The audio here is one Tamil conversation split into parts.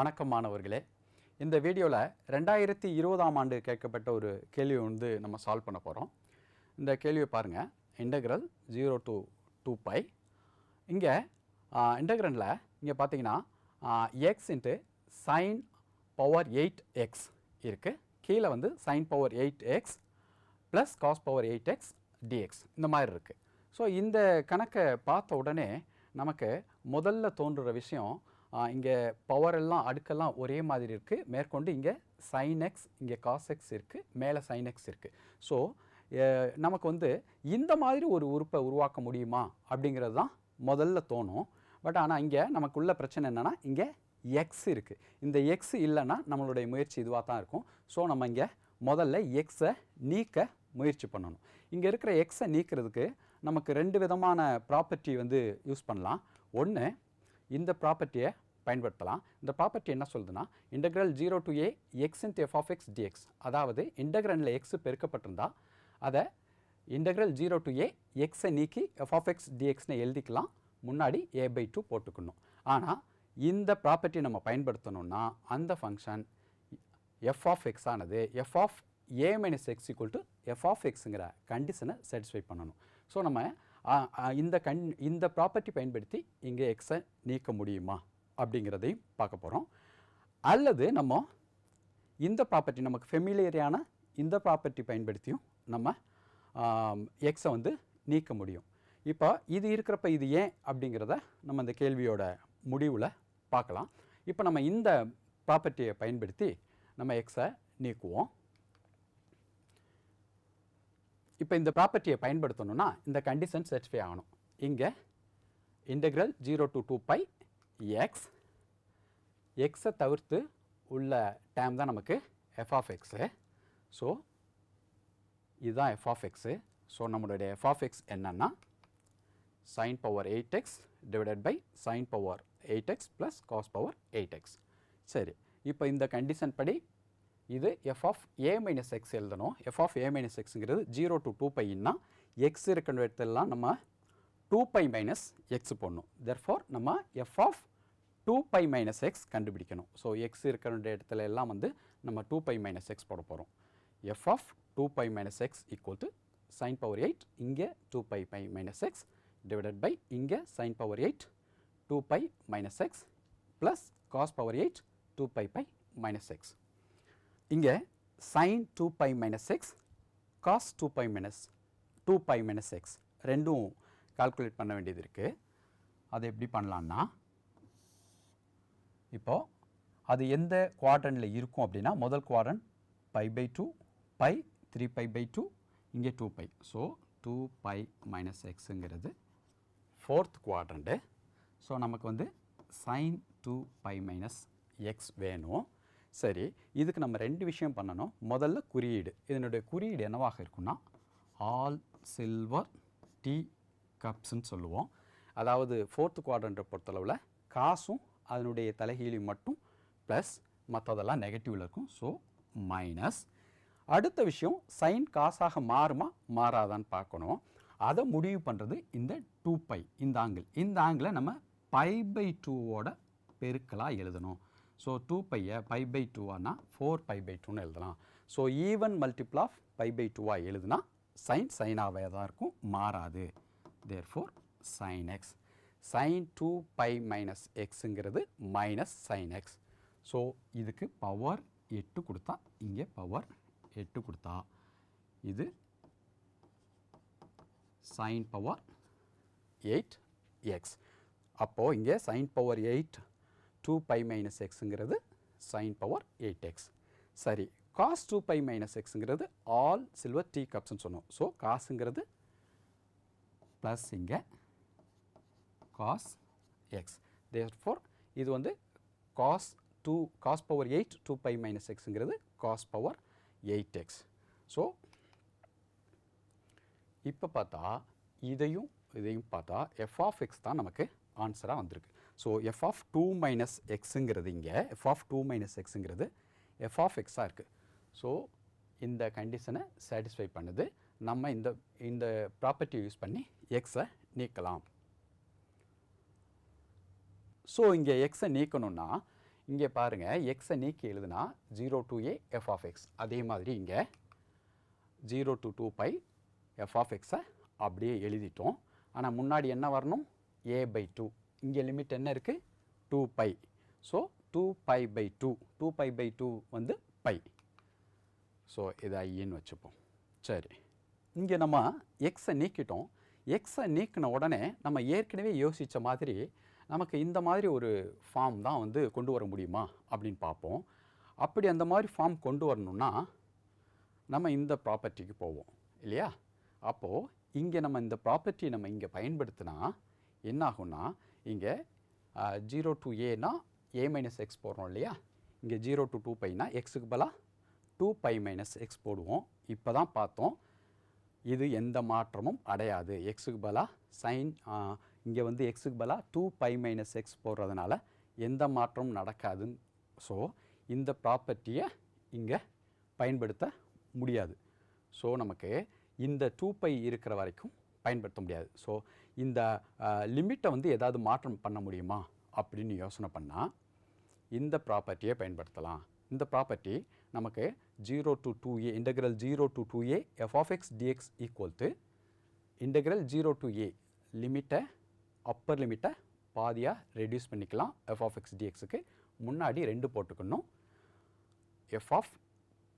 வணக்கம் மாணவர்களே இந்த வீடியோவில் ரெண்டாயிரத்தி இருபதாம் ஆண்டு கேட்கப்பட்ட ஒரு கேள்வி வந்து நம்ம சால்வ் பண்ண போகிறோம் இந்த கேள்வியை பாருங்கள் integral zero to two pi இங்கே இன்டகிரலில் இங்கே பார்த்தீங்கன்னா x into sine power eight x இருக்குது கீழே வந்து sine power eight x plus cos power eight x d x இந்த மாதிரி இருக்குது ஸோ இந்த கணக்கை பார்த்த உடனே நமக்கு முதல்ல தோன்றுற விஷயம் இங்கே பவர் எல்லாம் அடுக்கெல்லாம் ஒரே மாதிரி இருக்குது மேற்கொண்டு இங்கே சைன் எக்ஸ் இங்கே காஸ் எக்ஸ் இருக்குது மேலே சைன் எக்ஸ் இருக்குது ஸோ நமக்கு வந்து இந்த மாதிரி ஒரு உறுப்பை உருவாக்க முடியுமா? அப்படிங்கிறது தான் முதல்ல தோணும். பட் ஆனால் இங்கே நமக்குள்ள பிரச்சனை என்னென்னா இங்கே எக்ஸ் இருக்குது இந்த எக்ஸ் இல்லைன்னா நம்மளுடைய முயற்சி இதுவாக தான் இருக்கும். ஸோ நம்ம இங்கே முதல்ல எக்ஸை நீக்க முயற்சி பண்ணணும். இங்கே இருக்கிற எக்ஸை நீக்கிறதுக்கு நமக்கு ரெண்டு விதமான ப்ராப்பர்ட்டி வந்து யூஸ் பண்ணலாம். ஒன்று இந்த ப்ராப்பர்ட்டியை பயன்படுத்தலாம். இந்த ப்ராப்பர்ட்டி என்ன சொல்லுதுன்னா integral zero to a x into f of x d x அதாவது இன்டெக்ரனில் எக்ஸ் பெருக்கப்பட்டிருந்தா அதை இன்டெக்ரல் ஜீரோ டு ஏ எக்ஸை நீக்கி எஃப் ஆஃப் எக்ஸ் டிஎக்ஸ்னு எழுதிக்கலாம். முன்னாடி ஏ பை டூ போட்டுக்கணும். ஆனால் இந்த ப்ராப்பர்ட்டி நம்ம பயன்படுத்தணும்னா அந்த ஃபங்க்ஷன் எஃப் ஆஃப் எக்ஸ் ஆனது f of a minus x equal to f of எக்ஸுங்கிற கண்டிஷனை சாட்டிஸ்ஃபை பண்ணணும். ஸோ நம்ம இந்த கண் இந்த ப்ராப்பர்ட்டி பயன்படுத்தி இங்கே எக்ஸை நீக்க முடியுமா அப்படிங்கிறதையும் பார்க்க போகிறோம் அல்லது நம்ம இந்த ப்ராப்பர்ட்டி நமக்கு ஃபெமிலியரியான இந்த ப்ராப்பர்ட்டி பயன்படுத்தியும் நம்ம எக்ஸை வந்து நீக்க முடியும். இப்போ இது இருக்கிறப்ப இது ஏன் அப்படிங்கிறத நம்ம இந்த கேள்வியோட முடிவில் பார்க்கலாம். இப்போ நம்ம இந்த ப்ராப்பர்ட்டியை பயன்படுத்தி நம்ம எக்ஸை நீக்குவோம். இப்போ இந்த ப்ராப்பர்ட்டியை பயன்படுத்தணும்னா இந்த கண்டிஷன் சாட்டிஸ்ஃபை ஆகணும். இங்கே integral zero to two pi x எக்ஸை தவிர்த்து உள்ள டேம் தான் நமக்கு எஃப் ஆஃப் எக்ஸு ஸோ இதுதான் எஃப் ஆஃப் எக்ஸு ஸோ நம்மளுடைய எஃப் ஆஃப் எக்ஸ் என்னென்னா sine power eight x divided by sine power eight x plus cos power eight x சரி இப்போ இந்த கண்டிஷன் படி இது f of a minus x எழுதணும். எஃப் ஆஃப் ஏ மைனஸ் எக்ஸுங்கிறது ஜீரோ டு டூ பைன்னா எக்ஸ் இருக்கிற இடத்துலலாம் நம்ம டூ பை மைனஸ் எக்ஸ் போடணும். தெர்ஃபார் நம்ம f of two pi minus x கண்டுபிடிக்கணும். ஸோ எக்ஸ் இருக்கிற இடத்துல எல்லாம் வந்து நம்ம டூ பை மைனஸ் எக்ஸ் போட போகிறோம் f of two pi minus x equal to sine power eight இங்கே two pi pi minus x divided by இங்கே sine power eight two pi minus x plus cos power eight two pi pi minus x இங்கே sine two pi minus x cos two pi minus two pi minus x ரெண்டும் கால்குலேட் பண்ண வேண்டியது இருக்குது அது எப்படி பண்ணலான்னா இப்போது அது எந்த குவாட்ரண்டில் இருக்கும் அப்படின்னா முதல் quadrant pi by two pi three pi by two இங்கே two pi so two pi minus எக்ஸுங்கிறது fourth quadrant so நமக்கு வந்து sine two pi minus x வேணும். சரி இதுக்கு நம்ம ரெண்டு விஷயம் பண்ணணும். முதல்ல குறியீடு. இதனுடைய குறியீடு என்னவாக இருக்குன்னா ஆல் சில்வர் டீ கப்ஸ்ன்னு சொல்லுவோம். அதாவது ஃபோர்த் குவாட்ரண்ட்டை பொறுத்தளவில் காசும் அதனுடைய தலைகீழி மட்டும் ப்ளஸ் மற்றதெல்லாம் நெகட்டிவில் இருக்கும். ஸோ மைனஸ் அடுத்த விஷயம் சைன் காசாக மாறுமா? மாறாதான்னு பார்க்கணும். அதை முடிவு பண்ணுறது இந்த டூ பை இந்த ஆங்கிள் இந்த ஆங்கிளை நம்ம பை பை டூவோட பெருக்கலாக எழுதணும். ஸோ டூ பையை பை பை டூவானா ஃபோர் பை பை டூன்னு எழுதலாம். So even multiple of pi by டூவாக எழுதுனா சைன் சைனாகவே தான் இருக்கும் மாறாது. Therefore sine x sine two pi minus எக்ஸுங்கிறது minus sine x so இதுக்கு பவர் எட்டு கொடுத்தா இங்கே பவர் எட்டு கொடுத்தா. இது சைன் பவர் எயிட் எக்ஸ் அப்போது இங்கே sine power eight two pi minus எக்ஸுங்கிறது sine power eight x சரி காஸ் டூ பை மைனஸ் எக்ஸுங்கிறது ஆல் சில்வர் டீ கப்ஸ்னு சொன்னோம். ஸோ காசுங்கிறது ப்ளஸ் இங்கே காஸ் எக்ஸ் தேர்ஃபோர் இது வந்து cos two cos power eight two pi minus எக்ஸுங்கிறது cos power eight x so இப்போ பார்த்தா இதையும் இதையும் பார்த்தா எஃப் ஆஃப் எக்ஸ் தான் நமக்கு ஆன்சராக வந்திருக்கு. So f of two minus எக்ஸுங்கிறது இங்கே. எஃப் ஆஃப் டூ மைனஸ் எக்ஸுங்கிறது எஃப் ஆஃப் எக்ஸாக இருக்குது ஸோ இந்த கண்டிஷனை சாட்டிஸ்ஃபை பண்ணுது. நம்ம இந்த இந்த ப்ராப்பர்ட்டியை யூஸ் பண்ணி எக்ஸை நீக்கலாம். ஸோ இங்கே எக்ஸை நீக்கணும்னா இங்கே பாருங்கள் எக்ஸை நீக்கி எழுதுனா zero to a f of x அதே மாதிரி இங்கே zero to two pi f of எக்ஸை அப்படியே எழுதிட்டோம். ஆனால் முன்னாடி என்ன வரணும்? ஏ பை டூ இங்கே லிமிட் என்ன இருக்குது two pi so two pi by two two pi by two வந்து பை ஸோ இது ஐன்னு வச்சுப்போம். சரி. இங்கே நம்ம எக்ஸை நீக்கிட்டோம். எக்ஸை நீக்கின உடனே நம்ம ஏற்கனவே யோசித்த மாதிரி நமக்கு இந்த மாதிரி ஒரு ஃபார்ம் தான் வந்து கொண்டு வர முடியுமா அப்படின்னு பார்ப்போம். அப்படி அந்த மாதிரி ஃபார்ம் கொண்டு வரணும்னா நம்ம இந்த ப்ராப்பர்ட்டிக்கு போவோம். இல்லையா? அப்போது இங்கே நம்ம இந்த ப்ராப்பர்ட்டி நம்ம இங்கே பயன்படுத்தினா என்ன ஆகும்னா இங்கே ஜீரோ டு ஏனா ஏ மைனஸ் எக்ஸ் போடுறோம் இல்லையா? இங்கே ஜீரோ டு டூ பைனா எக்ஸுக்கு பதிலாக டூ பை மைனஸ் எக்ஸ் போடுவோம். இப்போ தான் பார்த்தோம். இது எந்த மாற்றமும் அடையாது. எக்ஸுக்கு பதிலாக சைன் இங்கே வந்து எக்ஸுக்கு பதிலாக டூ பை மைனஸ் எக்ஸ் போடுறதுனால எந்த மாற்றமும் நடக்காதுன்னு ஸோ இந்த ப்ராப்பர்ட்டியை இங்கே பயன்படுத்த முடியாது. ஸோ நமக்கு இந்த டூ பை இருக்கிற வரைக்கும் பயன்படுத்த முடியாது. ஸோ இந்த லிமிட்டை வந்து ஏதாவது மாற்றம் பண்ண முடியுமா? அப்படின்னு யோசனை பண்ணால் இந்த ப்ராப்பர்ட்டியை பயன்படுத்தலாம். இந்த ப்ராப்பர்ட்டி நமக்கு zero to two a integral zero to two a f of x d x equal to integral zero to a லிமிட்டை அப்பர் லிமிட்டை பாதியாக ரெடியூஸ் பண்ணிக்கலாம். எஃப் ஆஃப் எக்ஸ் டிஎக்ஸுக்கு முன்னாடி ரெண்டு போட்டுக்கணும். F of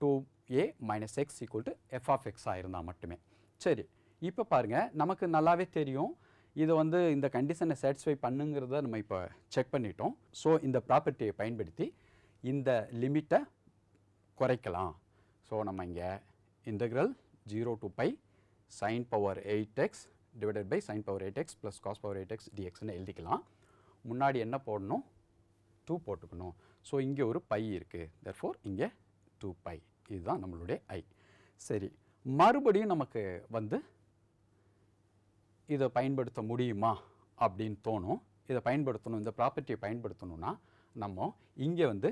two a minus x equal to f of எக்ஸாக இருந்தால் மட்டுமே. சரி இப்போ பாருங்கள் நமக்கு நல்லாவே தெரியும். இதை வந்து இந்த கண்டிஷனை சாட்டிஸ்ஃபை பண்ணுங்கிறத நம்ம இப்போ செக் பண்ணிட்டோம். ஸோ இந்த ப்ராப்பர்ட்டியை பயன்படுத்தி இந்த லிமிட்டை குறைக்கலாம். ஸோ நம்ம இங்கே integral zero to pi sine power eight x divided by sine power eight x plus cos power eight x டிஎக்ஸ்னு எழுதிக்கலாம். முன்னாடி என்ன போடணும்? டூ போட்டுக்கணும். ஸோ இங்கே ஒரு பை இருக்குது தெர்ஃபோர் இங்கே டூ பை இதுதான் நம்மளுடைய ஐ சரி. மறுபடியும் நமக்கு வந்து இதை பயன்படுத்த முடியுமா அப்படின்னு தோணும். இதை பயன்படுத்தணும் இந்த ப்ராப்பர்ட்டியை பயன்படுத்தணும்னா நம்ம இங்கே வந்து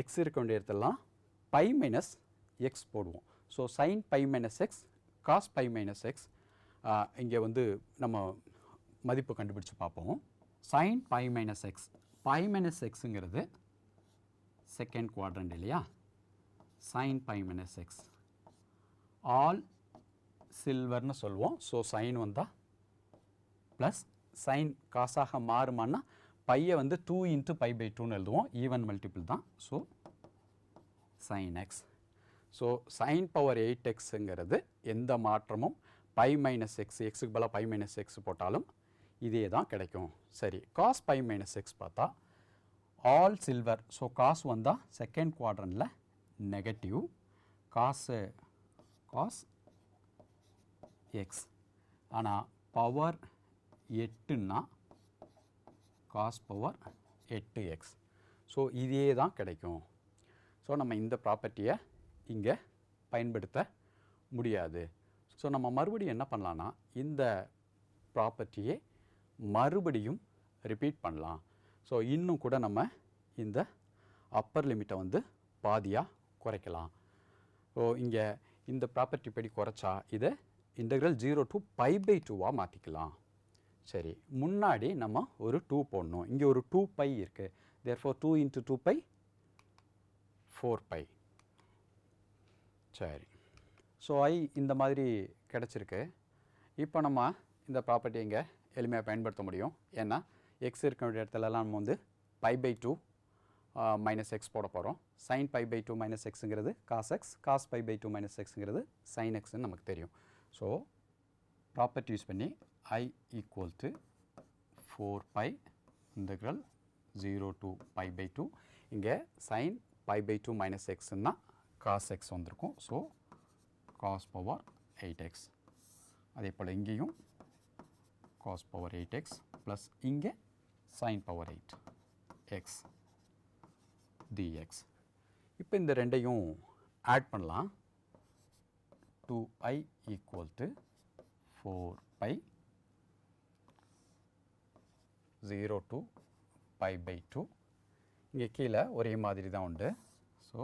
எக்ஸ் இருக்க வேண்டிய இடத்துலலாம் பை மைனஸ் எக்ஸ் போடுவோம். So sine pi minus x cos pi minus x இங்கே வந்து நம்ம மதிப்பு கண்டுபிடிச்சு பார்ப்போம். Sine pi minus x pi minus எக்ஸுங்கிறது second quadrant இல்லையா? Sine pi minus x all சில்வர்னு சொல்லுவோம். ஸோ சைன் வந்தால் ப்ளஸ் சைன் காசாக மாறுமான்னா பையை வந்து டூ இன்ட்டு பை பை டூன்னு எழுதுவோம். ஈவன் மல்டிபிள் தான். So sine x so sine power eight எக்ஸுங்கிறது எந்த மாற்றமும் பை மைனஸ் எக்ஸ் எக்ஸுக்கு பதிலாக பை மைனஸ் எக்ஸ் போட்டாலும் இதே தான் கிடைக்கும். சரி காஸ் பை மைனஸ் எக்ஸ் பார்த்தா ஆல் சில்வர் ஸோ காஸ் வந்தால் செகண்ட் குவாட்ரனில் நெகட்டிவ் காசு காஸ் எக்ஸ் ஆனால் பவர் எட்டுன்னா காஸ் பவர் எட்டு எக்ஸ் ஸோ இதே தான் கிடைக்கும். ஸோ நம்ம இந்த ப்ராப்பர்ட்டியை இங்கே பயன்படுத்த முடியாது. ஸோ நம்ம மறுபடியும் என்ன பண்ணலான்னா இந்த ப்ராப்பர்ட்டியை மறுபடியும் ரிப்பீட் பண்ணலாம். ஸோ இன்னும் கூட நம்ம இந்த அப்பர் லிமிட்டை வந்து பாதியாக குறைக்கலாம். ஸோ இங்கே இந்த ப்ராப்பர்ட்டி படி குறைச்சா இதை integral zero to pi by டூவாக மாற்றிக்கலாம் சரி முன்னாடி நம்ம ஒரு டூ போடணும். இங்கே ஒரு டூ பை இருக்குது therefore two into two pi four pi சரி. ஸோ ஐ இந்த மாதிரி கிடச்சிருக்கு. இப்போ நம்ம இந்த ப்ராப்பர்ட்டி இங்கே எளிமையாக பயன்படுத்த முடியும். ஏன்னா எக்ஸ் இருக்க வேண்டிய இடத்துலலாம் நம்ம வந்து pi by two minus x போட போகிறோம் sine pi by two minus எக்ஸுங்கிறது cos x cos pi by two minus எக்ஸுங்கிறது sine எக்ஸ்ன்னு நமக்கு தெரியும். ஸோ ப்ராப்பர்ட்டி யூஸ் பண்ணி I equal to four pi integral zero to pi by two இங்கே sine by pi two minus எக்ஸ்ன்னா cos x வந்திருக்கும். So cos power eight x அதே போல் இங்கேயும் cos power eight x plus இங்கே sine power eight x dx இப்போ இந்த ரெண்டையும் ஆட் பண்ணலாம். Two I equal to four pi zero to pi by two இங்கே கீழே ஒரே மாதிரி தான் உண்டு. So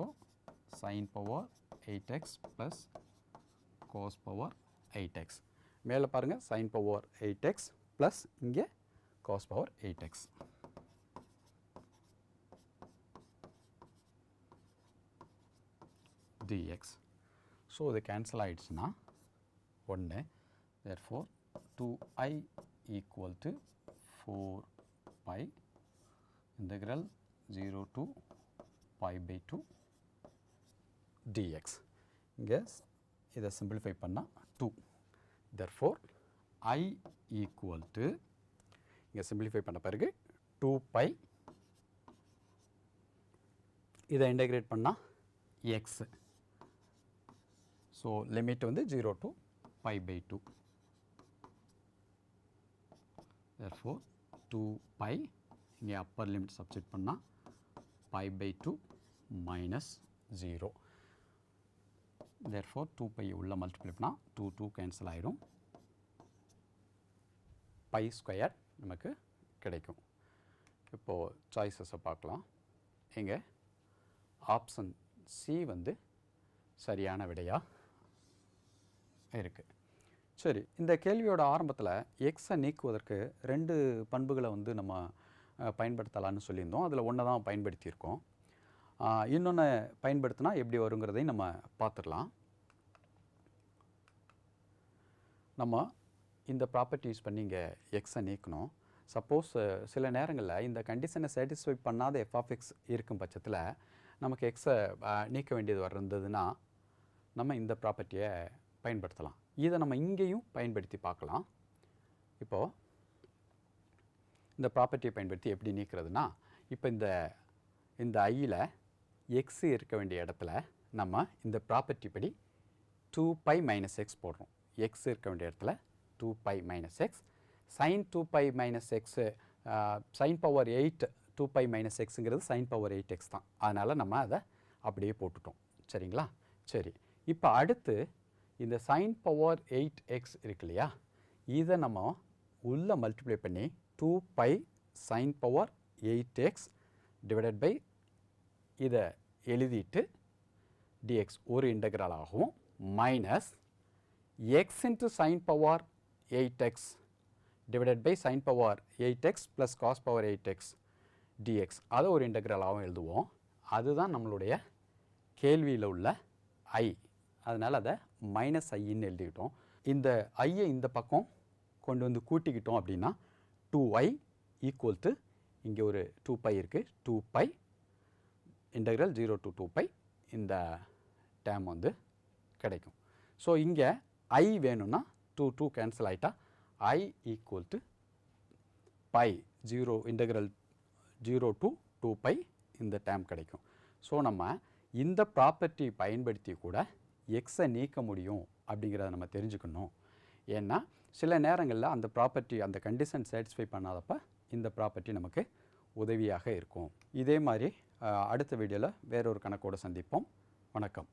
sine power eight x plus cos power eight x மேலே பாருங்கள் sine power eight x plus இங்கே cos power eight x dx so இது கேன்சல் ஆகிடுச்சுன்னா ஒன்று. Therefore two I equal to 4 pi integral 0 to pi by 2 dx இங்கே இதை simplify பண்ணால் 2 therefore i equal to இங்கே simplify பண்ண பிறகு 2 pi இதை integrate பண்ணா x So, limit வந்து 0 to pi by 2 therefore two pi இங்கே அப்பர் லிமிட் சப்ஸ்டிட் பண்ணால் pi by 2 minus 0 therefore 2 pi உள்ள மல்டிப்ளை பண்ணால் 2 2 கேன்சல் ஆகிடும் பை ஸ்கொயர் நமக்கு கிடைக்கும். இப்போது சாய்ஸஸை பார்க்கலாம். இங்கே ஆப்ஷன் சி வந்து சரியான விடையாக இருக்குது சரி இந்த கேள்வியோட ஆரம்பத்தில் எக்ஸை நீக்குவதற்கு ரெண்டு பண்புகளை வந்து நம்ம பயன்படுத்தலான்னு சொல்லியிருந்தோம். அதில் ஒன்று தான் பயன்படுத்தியிருக்கோம். இன்னொன்று பயன்படுத்தினா எப்படி வருங்கிறதையும் நம்ம பார்த்துடலாம். நம்ம இந்த ப்ராப்பர்ட்டி யூஸ் பண்ணி இங்கே எக்ஸை நீக்கணும். சப்போஸ் சில நேரங்களில் இந்த கண்டிஷனை சாட்டிஸ்ஃபை பண்ணாத எஃப்ஆஃப்எக்ஸ் இருக்கும் பட்சத்தில் நமக்கு எக்ஸை நீக்க வேண்டியது வர்றதுன்னா நம்ம இந்த ப்ராப்பர்ட்டியை பயன்படுத்தலாம். இதை நம்ம இங்கேயும் பயன்படுத்தி பார்க்கலாம். இப்போது இந்த ப்ராப்பர்ட்டியை பயன்படுத்தி எப்படி நீக்கிறதுனா இப்போ இந்த இந்த ஐயில் எக்ஸ் இருக்க வேண்டிய இடத்துல நம்ம இந்த ப்ராப்பர்ட்டி படி டூ பை மைனஸ் எக்ஸ் போடுறோம். எக்ஸ் இருக்க வேண்டிய இடத்துல two pi minus x sine two pi minus x sine power eight two pi minus எக்ஸுங்கிறது sine power eight x தான். அதனால் நம்ம அதை அப்படியே போட்டுட்டோம். சரிங்களா? சரி. இப்போ அடுத்து இந்த சைன் பவர் எயிட் எக்ஸ் இருக்கு இல்லையா? இதை நம்ம உள்ளே மல்டிப்ளை பண்ணி two pi sine power eight x divided by இதை எழுதிட்டு டிஎக்ஸ் ஒரு integral ஆகவும் minus x into sine power eight x divided by sine power eight x plus cos power eight x dx அதை ஒரு இன்டெக்ரலாகவும் எழுதுவோம். அதுதான் நம்மளுடைய கேள்வியில் உள்ள ஐ அதனால் அதை மைனஸ் ஐன்னு எழுதிக்கிட்டோம். இந்த ஐயை இந்த பக்கம் கொண்டு வந்து கூட்டிக்கிட்டோம் அப்படின்னா டூ ஐ ஈக்குவல் டு இங்கே ஒரு டூ பை இருக்குது two pi integral zero to two pi இந்த டேம் வந்து கிடைக்கும். ஸோ இங்கே ஐ வேணும்னா டூ டூ கேன்சல் ஆகிட்டா I equal to pi zero integral zero to two pi இந்த டேம் கிடைக்கும். ஸோ நம்ம இந்த ப்ராப்பர்ட்டி பயன்படுத்தி கூட எக்ஸை நீக்க முடியும் அப்படிங்கிறத நம்ம தெரிஞ்சுக்கணும். ஏன்னா சில நேரங்களில் அந்த ப்ராப்பர்ட்டி அந்த கண்டிஷன் சாட்டிஸ்ஃபை பண்ணாதப்ப இந்த ப்ராப்பர்ட்டி நமக்கு உதவியாக இருக்கும். இதே மாதிரி அடுத்த வீடியோவில் வேறொரு கணக்கோடு சந்திப்போம். வணக்கம்.